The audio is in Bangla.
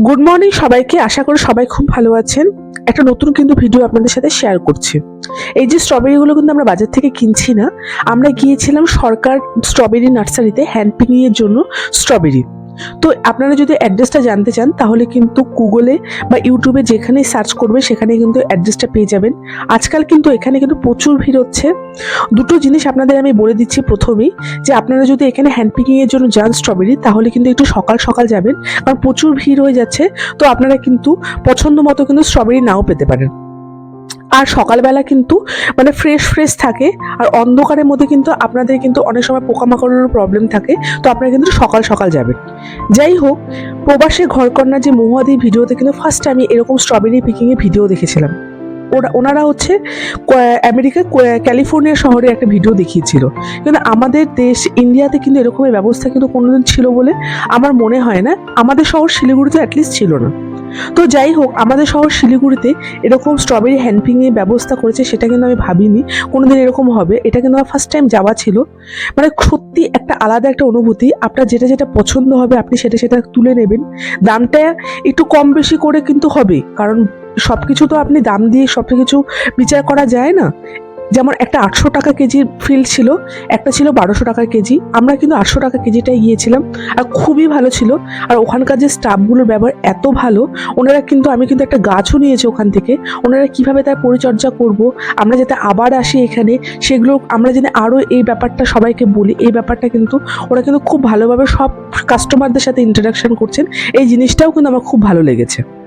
গুড মর্নিং সবাইকে, আশা করি সবাই খুব ভালো আছেন। একটা নতুন কিন্তু ভিডিও আপনাদের সাথে শেয়ার করছি। এই যে স্ট্রবেরিগুলো কিন্তু আমরা বাজার থেকে কিনছি না, আমরা গিয়েছিলাম সরকার স্ট্রবেরি নার্সারিতে হ্যান্ড পিকিংয়ের জন্য স্ট্রবেরি তো আপনারা যদি অ্যাড্রেসটা জানতে চান, তাহলে কিন্তু গুগলে বা ইউটিউবে যেখানে সার্চ করবে, সেখানে কিন্তু অ্যাড্রেসটা পেয়ে যাবেন। আজকাল কিন্তু এখানে কিন্তু প্রচুর ভিড় হচ্ছে। দুটো জিনিস আপনাদের আমি বলে দিচ্ছি প্রথমেই, যে আপনারা যদি এখানে হ্যান্ড পিকিং এর জন্য যান স্ট্রবেরি তাহলে কিন্তু একটু সকাল সকাল যাবেন। কারণ প্রচুর ভিড় হয়ে যাচ্ছে, তো আপনারা কিন্তু পছন্দ মতো কিন্তু স্ট্রবেরি নাও পেতে পারেন। আর সকালবেলা কিন্তু মানে ফ্রেশ ফ্রেশ থাকে। আর অন্ধকারের মধ্যে কিন্তু আপনাদের কিন্তু অনেক সময় পোকামাকড়েরও প্রবলেম থাকে। তো আপনারা কিন্তু সকাল সকাল যাবেন। যাই হোক, প্রবাসী ঘরকন্যা যে মহুয়াদি ভিডিওতে কিন্তু ফার্স্ট আমি এরকম স্ট্রবেরি পিকিংয়ের ভিডিও দেখেছিলাম। ওরা, ওনারা হচ্ছে আমেরিকা ক্যালিফোর্নিয়া শহরে একটা ভিডিও দেখিয়েছিল। কিন্তু আমাদের দেশ ইন্ডিয়াতে কিন্তু এরকমের ব্যবস্থা কিন্তু কোনোদিন ছিল বলে আমার মনে হয় না। আমাদের শহর শিলিগুড়িতে অ্যাটলিস্ট ছিল না। তো যাই হোক, আমাদের শহর শিলিগুড়িতে এরকম স্ট্রবেরি হ্যান্ডপিংয়ের ব্যবস্থা করেছে, সেটা কিন্তু আমি ভাবিনি। কোনোদিন এরকম হবে। এটা কিন্তু আমার ফার্স্ট টাইম যাওয়া ছিল। মানে সত্যি একটা আলাদা একটা অনুভূতি। আপনার যেটা যেটা পছন্দ হবে, আপনি সেটা সেটা তুলে নেবেন। দামটা একটু কম বেশি করে কিন্তু হবে। কারণ সব কিছু তো আপনি দাম দিয়ে সব কিছু বিচার করা যায় না। যেমন একটা আটশো টাকা কেজির ফিল্ড ছিল, একটা ছিল বারোশো টাকা কেজি। আমরা কিন্তু আটশো টাকা কেজিটাই গিয়েছিলাম আর খুবই ভালো ছিল। আর ওখানকার যে স্টাফগুলোর ব্যবহার এত ভালো, ওনারা কিন্তু, আমি কিন্তু একটা গাছও নিয়েছি ওখান থেকে। ওনারা কীভাবে তার পরিচর্যা করব, আমরা যাতে আবার আসি এখানে, সেগুলো আমরা যেন আরও এই ব্যাপারটা সবাইকে বলি। এই ব্যাপারটা কিন্তু, ওরা কিন্তু খুব ভালোভাবে সব কাস্টমারদের সাথে ইন্টারাকশন করছেন। এই জিনিসটাও কিন্তু আমার খুব ভালো লেগেছে।